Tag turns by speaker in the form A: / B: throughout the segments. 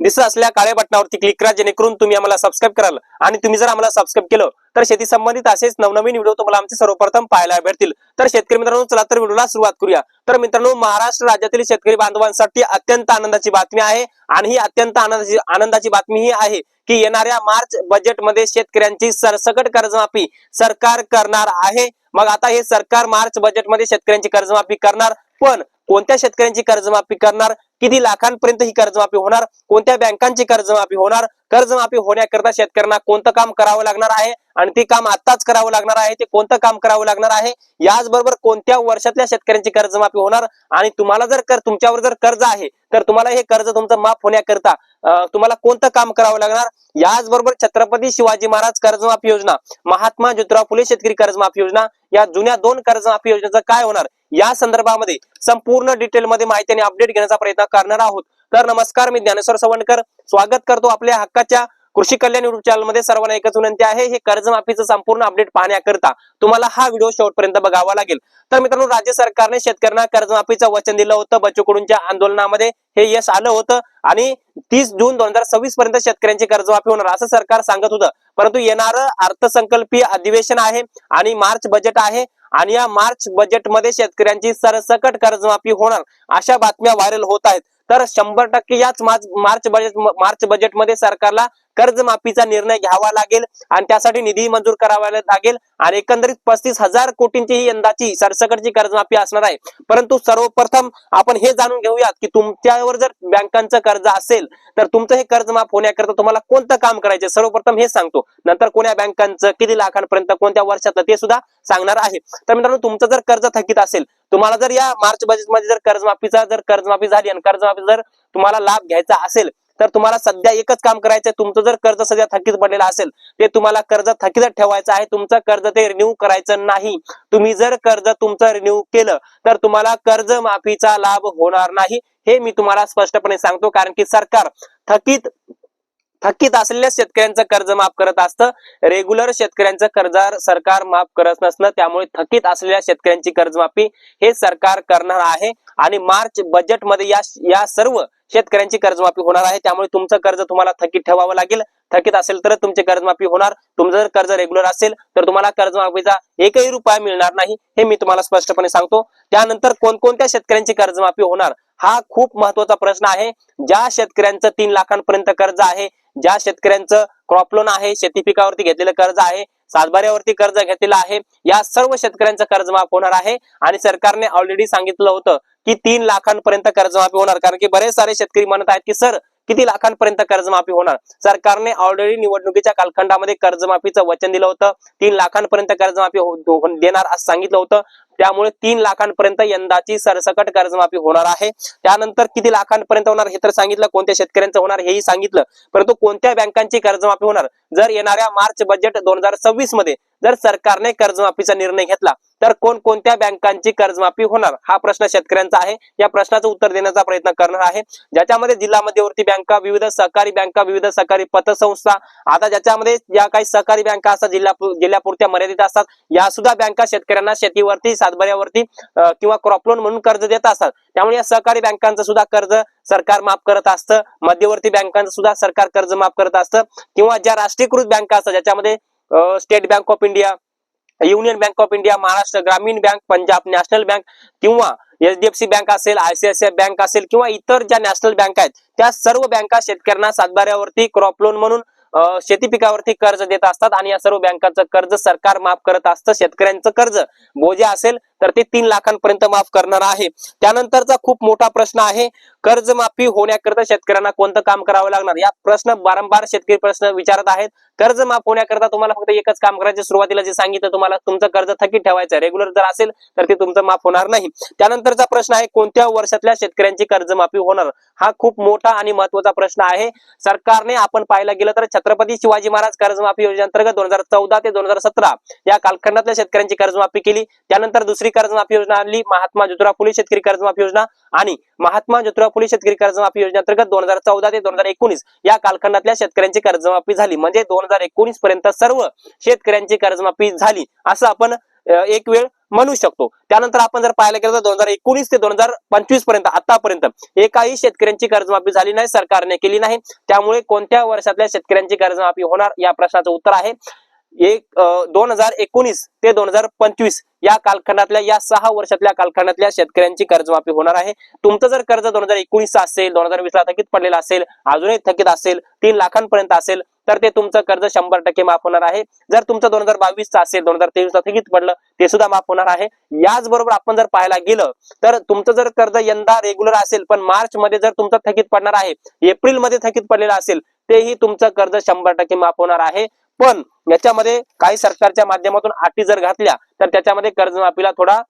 A: दिसत असल्या काळ्या बटनावरती क्लिक करा जेणेकरून तुम्ही आम्हाला सबस्क्राईब कराल. आणि तुम्ही जर आम्हाला सबस्क्राईब केलं तर शेती संबंधित असेच नवनवीन व्हिडिओ तुम्हाला आमचे सर्वप्रथम पाहायला भेटतील. तर शेतकरी मित्रांनो चला तर व्हिडिओला सुरुवात करूया. तर मित्रांनो महाराष्ट्र राज्यातील शेतकरी बांधवांसाठी अत्यंत आनंदाची बातमी आहे. आणि ही अत्यंत आनंदाची आनंदाची बातमी ही आहे की येणाऱ्या मार्च बजेटमध्ये शेतकऱ्यांची सरसकट कर्जमाफी सरकार करणार आहे. मग आता हे सरकार मार्च बजेटमध्ये शेतकऱ्यांची कर्जमाफी करणार? पण कोणत्या शेतकऱ्यांची कर्जमाफी करणार? किती लाखांपर्यंत ही कर्जमाफी होणार? कोणत्या बँकांची कर्जमाफी होणार? कर्जमाफी होण्याकरता शेतकऱ्यांना कोणतं काम करावं लागणार आहे? आणि ते काम आताच करावं लागणार आहे? ते कोणतं काम करावं लागणार आहे? याचबरोबर कोणत्या वर्षातल्या शेतकऱ्यांची कर्जमाफी होणार? आणि तुम्हाला जर कर तुमच्यावर जर कर्ज आहे तर तुम्हाला हे कर्ज तुमचं माफ होण्याकरता तुम्हाला कोणतं काम करावं लागणार? याचबरोबर छत्रपती शिवाजी महाराज कर्जमाफी योजना महात्मा ज्योतिराव फुले शेतकरी कर्जमाफी योजना या जुन्या दोन कर्जमाफी योजनेचं काय होणार? या संदर्भामध्ये संपूर्ण डिटेलमध्ये माहिती आणि अपडेट घेण्याचा प्रयत्न करणार आहोत. तर नमस्कार मी ज्ञानेश्वर सवणकर स्वागत करतो आपल्या हक्काच्या कृषी कल्याण युट्यूब चॅनलमध्ये. सर्वांना एकच विनंती आहे हे कर्जमाफीचं संपूर्ण अपडेट पाहण्याकरता तुम्हाला हा व्हिडिओ शेवटपर्यंत बघावा लागेल. तर मित्रांनो राज्य सरकारने शेतकऱ्यांना कर्जमाफीचं वचन दिलं होतं बच्चू कडूंच्या आंदोलनामध्ये. हे यश आलं होतं आणि तीस जून दोन हजार सव्वीस पर्यंत शेतकऱ्यांची कर्जमाफी होणार असं सरकार सांगत होतं. परंतु येणारं अर्थसंकल्पीय अधिवेशन आहे आणि मार्च बजेट आहे. आणि या मार्च बजेटमध्ये शेतकऱ्यांची सरसकट कर्जमाफी होणार अशा बातम्या व्हायरल होत आहेत. तर शंभर टक्के याच मार्च मार्च बजेट मार्च बजेटमध्ये सरकारला कर्जमाफीचा निर्णय घ्यावा लागेल आणि त्यासाठी निधी मंजूर करावा लागेल. आणि एकंदरीत पस्तीस हजार कोटींची ही यंदाची सरसकटची कर्जमाफी असणार आहे. परंतु सर्वप्रथम आपण हे जाणून घेऊयात की तुमच्यावर जर बँकांचं कर्ज असेल तर तुमचं हे कर्ज माफ होण्याकरता तुम्हाला कोणतं काम करायचं सर्वप्रथम हे सांगतो. नंतर कोण्या बँकांचं किती लाखांपर्यंत कोणत्या वर्षात ते सुद्धा सांगणार आहे. तर मित्रांनो तुमचं जर कर्ज थकीत असेल तुम्हाला जर या मार्च बजेटमध्ये जर कर्जमाफीचा जर कर्जमाफी झाली आणि कर्जमाफी जर तुम्हाला लाभ घ्यायचा असेल तर तुम्हाला सध्या एकच काम करायचं तुमचं जर कर्ज सध्या थकीत पडलेलं असेल ते तुम्हाला कर्ज थकीत ठेवायचं आहे. तुमचं कर्ज ते रिन्यू करायचं नाही. तुम्ही जर कर्ज तुमचं रिन्यू केलं तर तुम्हाला कर्ज माफीचा लाभ होणार नाही. हे मी तुम्हाला स्पष्टपणे सांगतो कारण की सरकार थकीत थकीत असलेल्या शेतकऱ्यांचं कर्ज माफ करत असतं. रेग्युलर शेतकऱ्यांचं कर्जार सरकार माफ करत नसणं त्यामुळे थकीत असलेल्या शेतकऱ्यांची कर्जमाफी हे सरकार करणार आहे. आणि मार्च बजेटमध्ये या या सर्व शेतकऱ्यांची कर्जमाफी होणार आहे. त्यामुळे तुमचं कर्ज तुम्हाला थकीत ठेवावं लागेल. थकीत असेल तर तुमची कर्जमाफी होणार. तुमचं जर कर्ज रेग्युलर असेल तर तुम्हाला कर्जमाफीचा एकही रुपया मिळणार नाही. हे मी तुम्हाला स्पष्टपणे सांगतो. त्यानंतर कोणकोणत्या शेतकऱ्यांची कर्जमाफी होणार? हा खूप महत्त्वाचा प्रश्न आहे. ज्या शेतकऱ्यांचं तीन लाखांपर्यंत कर्ज आहे ज्या शेतकऱ्यांचं क्रॉप लोन आहे शेती पिकावरती घेतलेलं कर्ज आहे सातबाऱ्यावरती कर्ज घेतलेलं आहे या सर्व शेतकऱ्यांचं कर्जमाफ होणार आहे. आणि सरकारने ऑलरेडी सांगितलं होतं की तीन लाखांपर्यंत कर्जमाफी होणार. कारण की बरेच सारे शेतकरी म्हणत आहेत की सर किती लाखांपर्यंत कर्जमाफी होणार? सरकारने ऑलरेडी निवडणुकीच्या कालखंडामध्ये कर्जमाफीचं वचन दिलं होतं. तीन लाखांपर्यंत कर्जमाफी हो-, हो-, देणार असं सांगितलं होतं. त्यामुळे तीन लाखांपर्यंत यंदाची सरसकट कर्जमाफी होणार आहे. त्यानंतर किती लाखांपर्यंत होणार हे तर सांगितलं कोणत्या शेतकऱ्यांचं होणार हेही सांगितलं. परंतु कोणत्या बँकांची कर्जमाफी होणार? जर येणाऱ्या मार्च बजेट दोन हजार सव्वीसमध्ये जर सरकारने कर्जमाफीचा निर्णय घेतला तर कोणकोणत्या बँकांची कर्जमाफी होणार? हा प्रश्न शेतकऱ्यांचा आहे. या प्रश्नाचं उत्तर देण्याचा प्रयत्न करणार आहे. ज्याच्यामध्ये जिल्हा मध्यवर्ती बँका विविध सहकारी बँका विविध सहकारी पतसंस्था आता ज्याच्यामध्ये ज्या काही सहकारी बँका असतात जिल्हा जिल्ह्यापुरत्या मर्यादित असतात या सुद्धा बँका शेतकऱ्यांना शेतीवरती सातबऱ्यावरती किंवा क्रॉप लोन म्हणून कर्ज देत असतात त्यामुळे या सहकारी बँकांचं सुद्धा कर्ज सरकार माफ करत असतं. मध्यवर्ती बँकांचं सुद्धा सरकार कर्ज माफ करत असतं. किंवा ज्या राष्ट्रीयकृत बँका असतात ज्याच्यामध्ये state bank of India union bank of India Maharashtra Gramin bank Punjab national bank किंवा एचडीएफसी बँक असेल आयसीआयसीआय बँक असेल किंवा इतर ज्या नॅशनल बँक आहेत त्या सर्व बँका शेतकऱ्यांना सातबाऱ्यावरती क्रॉप लोन म्हणून शेती पिकावरती कर्ज देत असतात आणि या सर्व बँकांचं कर्ज सरकार माफ करत असतं शेतकऱ्यांचं कर्ज बोजे असेल तर ते तीन लाखांपर्यंत माफ करणार आहे. त्यानंतरचा खूप मोठा प्रश्न आहे कर्जमाफी होण्याकरता शेतकऱ्यांना कोणतं काम करावं लागणार? या प्रश्न वारंवार शेतकरी प्रश्न विचारत आहेत. कर्ज माफ होण्याकरता तुम्हाला फक्त एकच काम करायचं सुरुवातीला जे सांगितलं तुम्हाला तुमचं कर्ज थकीत ठेवायचं रेग्युलर जर असेल तर ते तुमचं माफ होणार नाही. त्यानंतरचा प्रश्न आहे कोणत्या वर्षातल्या शेतकऱ्यांची कर्जमाफी होणार? हा खूप मोठा आणि महत्त्वाचा प्रश्न आहे. सरकारने आपण पाहायला गेलं तर छत्रपती शिवाजी महाराज कर्जमाफी योजनेअंतर्गत दोन हजार चौदा ते दोन हजार सतरा या कालखंडातल्या शेतकऱ्यांची कर्जमाफी केली. त्यानंतर दुसरी कर्जमाफी योजना आणली. महात्मा ज्योतिराव फुले शेतकरी कर्जमाफी योजना आणि महात्मा ज्योतिराव अकोली शेतकरी कर्जमाफी योजनेअंतर्गत दोन हजार चौदा ते दोन हजार एकोणीस या कालखंडातल्या शेतकऱ्यांची कर्जमाफी झाली. म्हणजे दोन हजार एकोणीस पर्यंत सर्व शेतकऱ्यांची कर्जमाफी झाली असं आपण एक वेळ म्हणू शकतो. त्यानंतर आपण जर पाहायला गेलं तर दोन हजार एकोणीस ते दोन हजार पंचवीसपर्यंत आतापर्यंत एकाही शेतकऱ्यांची कर्जमाफी झाली नाही सरकारने केली नाही. त्यामुळे कोणत्या वर्षातल्या शेतकऱ्यांची कर्जमाफी होणार या प्रश्नाचं उत्तर आहे. एक दोन हजार एकोणीस ते दोन हजार पंचवीस या कालखंडातल्या या सहा वर्षातल्या कालखंडातल्या शेतकऱ्यांची कर्जमाफी होणार आहे. तुमचं जर कर्ज दोन हजार एकोणीस असेल दोन हजार वीस ला थकीत पडलेलं असेल अजूनही थकीत असेल तीन लाखांपर्यंत असेल तर ते तुमचं कर्ज शंभर टक्के माफ होणार आहे. जर तुमचं दोन हजार बावीस असेल दोन हजार तेवीस ला थकीत पडलं ते सुद्धा माफ होणार आहे. याचबरोबर आपण जर पाहायला गेलं तर तुमचं जर कर्ज यंदा रेग्युलर असेल पण मार्च मध्ये जर तुमचं थकीत पडणार आहे एप्रिलमध्ये थकीत पडलेलं असेल तेही तुमचं कर्ज शंभर टक्के माफ होणार आहे. पण याच्यामध्ये काही सरकारच्या माध्यमातून अटी जर घातल्या तर त्याच्यामध्ये कर्जमाफीला थोडा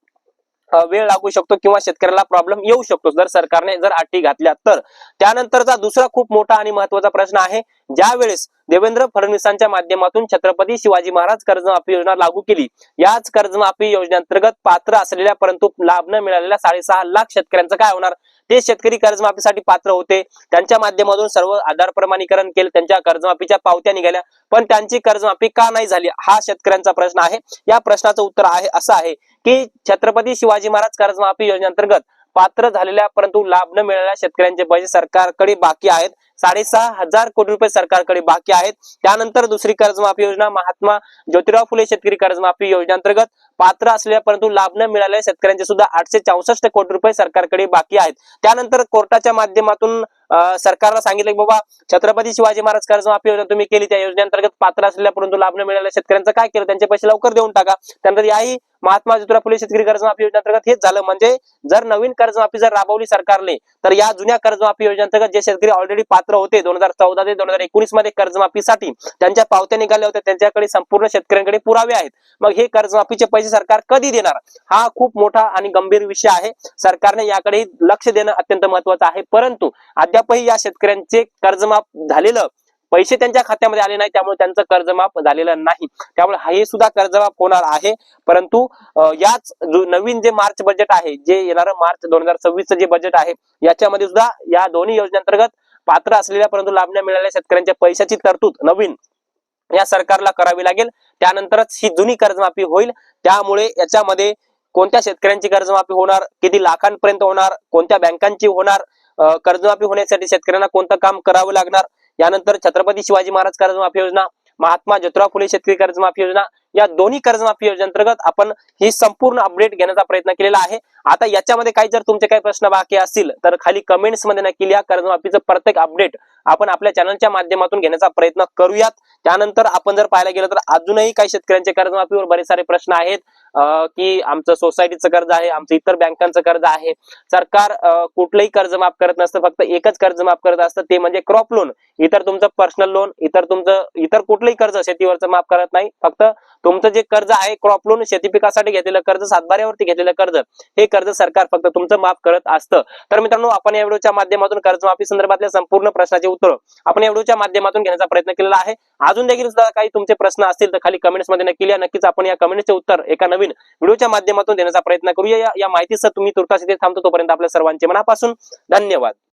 A: वेळ लागू शकतो किंवा शेतकऱ्याला प्रॉब्लेम येऊ शकतो. जर सरकारने जर अटी घातल्या तर. त्यानंतरचा दुसरा खूप मोठा आणि महत्त्वाचा प्रश्न आहे ज्या वेळेस देवेंद्र फडणवीसांच्या माध्यमातून छत्रपती शिवाजी महाराज कर्जमाफी योजना लागू केली. याच कर्जमाफी योजनेअंतर्गत पात्र असलेल्या परंतु लाभ न मिळालेल्या साडेसहा लाख शेतकऱ्यांचं काय होणार? ते शेतकरी कर्जमाफीसाठी पात्र होते. त्यांच्या माध्यमातून सर्व आधार प्रमाणीकरण केलं. त्यांच्या कर्जमाफीच्या पावत्या निघाल्या. पण त्यांची कर्जमाफी का नाही झाली? हा शेतकऱ्यांचा प्रश्न आहे. या प्रश्नाचं उत्तर आहे असं आहे की छत्रपती शिवाजी महाराज कर्जमाफी योजनेअंतर्गत पात्र झालेल्या परंतु लाभ न मिळालेल्या शेतकऱ्यांचे पैसे सरकारकडे बाकी आहेत. साडेसहा हजार कोटी रुपये सरकारकडे बाकी आहेत. त्यानंतर दुसरी कर्जमाफी योजना महात्मा ज्योतिराव फुले शेतकरी कर्जमाफी योजनेअंतर्गत पात्र असलेल्या परंतु लाभ न मिळालेल्या शेतकऱ्यांचे सुद्धा आठशे चौसष्ट कोटी रुपये सरकारकडे बाकी आहेत. त्यानंतर कोर्टाच्या माध्यमातून सरकारला सांगितलं की बाबा छत्रपती शिवाजी महाराज कर्जमाफी योजना तुम्ही केली त्या योजनेअंतर्गत पात्र असलेल्या परंतु लाभ न मिळाल्या शेतकऱ्यांचं काय केलं? त्यांचे पैसे लवकर देऊन टाका. त्यानंतर याही महात्मा ज्योतिराव फुले शेतकरी कर्जमाफी योजनेअंतर्गत हेच झालं. म्हणजे जर नवीन कर्जमाफी जर राबवली सरकारने तर या जुन्या कर्जमाफी योजनेअंतर्गत जे शेतकरी ऑलरेडी पात्र होते दोन हजार चौदा ते दोन हजार एकोणीसमध्ये कर्जमाफीसाठी त्यांच्या पावत्या निघाल्या होत्या. त्यांच्याकडे संपूर्ण शेतकऱ्यांकडे पुरावे आहेत. मग हे कर्जमाफीचे पैसे सरकार कधी देणार? हा खूप मोठा आणि गंभीर विषय आहे. सरकारने याकडे लक्ष देणं अत्यंत महत्वाचं आहे. परंतु अद्याप अद्यापही या शेतकऱ्यांचे कर्जमाफ झालेलं पैसे त्यांच्या खात्यामध्ये आले नाही त्यामुळे त्यांचं कर्जमाफ झालेलं नाही. त्यामुळे हे सुद्धा कर्जमाफ होणार आहे. परंतु याच नवीन जे मार्च बजेट आहे जे येणारं मार्च दोन हजार सव्वीसचं जे बजेट आहे याच्यामध्ये सुद्धा या दोन्ही योजनेअंतर्गत पात्र असलेल्या परंतु लाभ मिळालेल्या शेतकऱ्यांच्या पैशाची तरतूद नवीन या सरकारला करावी लागेल. त्यानंतरच ही जुनी कर्जमाफी होईल. त्यामुळे याच्यामध्ये कोणत्या शेतकऱ्यांची कर्जमाफी होणार किती लाखांपर्यंत होणार कोणत्या बँकांची होणार कर्जमाफी होण्यासाठी शेतकऱ्यांना कोणतं काम करावं लागणार? यानंतर छत्रपती शिवाजी महाराज कर्जमाफी योजना महात्मा ज्योतिराव फुले शेतकरी कर्जमाफी योजना या दोन्ही कर्जमाफी योजनेअंतर्गत आपण ही संपूर्ण अपडेट घेण्याचा प्रयत्न केलेला आहे. आता याच्यामध्ये काही जर तुमचे काही प्रश्न बाकी असतील तर खाली कमेंट्समध्ये नक्की लिहा. कर्जमाफीचं प्रत्येक अपडेट आपण आपल्या चॅनलच्या माध्यमातून घेण्याचा प्रयत्न करूयात. त्यानंतर आपण जर पाहायला गेलं तर अजूनही काही शेतकऱ्यांच्या कर्जमाफीवर बरेच सारे प्रश्न आहेत. की आमचं सोसायटीचं कर्ज आहे आमचं इतर बँकांचं कर्ज आहे. सरकार कुठलंही कर्ज माफ करत नसतं फक्त एकच कर्ज माफ करत असतं ते म्हणजे क्रॉप लोन इतर तुमचं पर्सनल लोन इतर तुमचं इतर कुठलंही कर्ज शेतीवरचं माफ करत नाही. फक्त तुमचं जे कर्ज आहे क्रॉप लोन शेती पिकासाठी घेतलेलं कर्ज सातबाऱ्यावरती घेतलेलं कर्ज हे कर्ज सरकार फक्त तुमचं माफ करत असतं. तर मित्रांनो आपण या व्हिडिओच्या माध्यमातून कर्जमाफी संदर्भातल्या संपूर्ण प्रश्नाचे उत्तर आपण या व्हिडिओच्या माध्यमातून घेण्याचा प्रयत्न केलेला आहे. अजून देखील सुद्धा काही तुमचे प्रश्न असतील तर खाली कमेंट्समध्ये नक्की लिहा. नक्कीच आपण या कमेंटचे उत्तर एका नवीन व्हिडिओच्या माध्यमातून देण्याचा प्रयत्न करूया. या- या माहितीसह तुम्ही तुर्तास इथे थांबतो तोपर्यंत आपल्या सर्वांचे मनापासून धन्यवाद.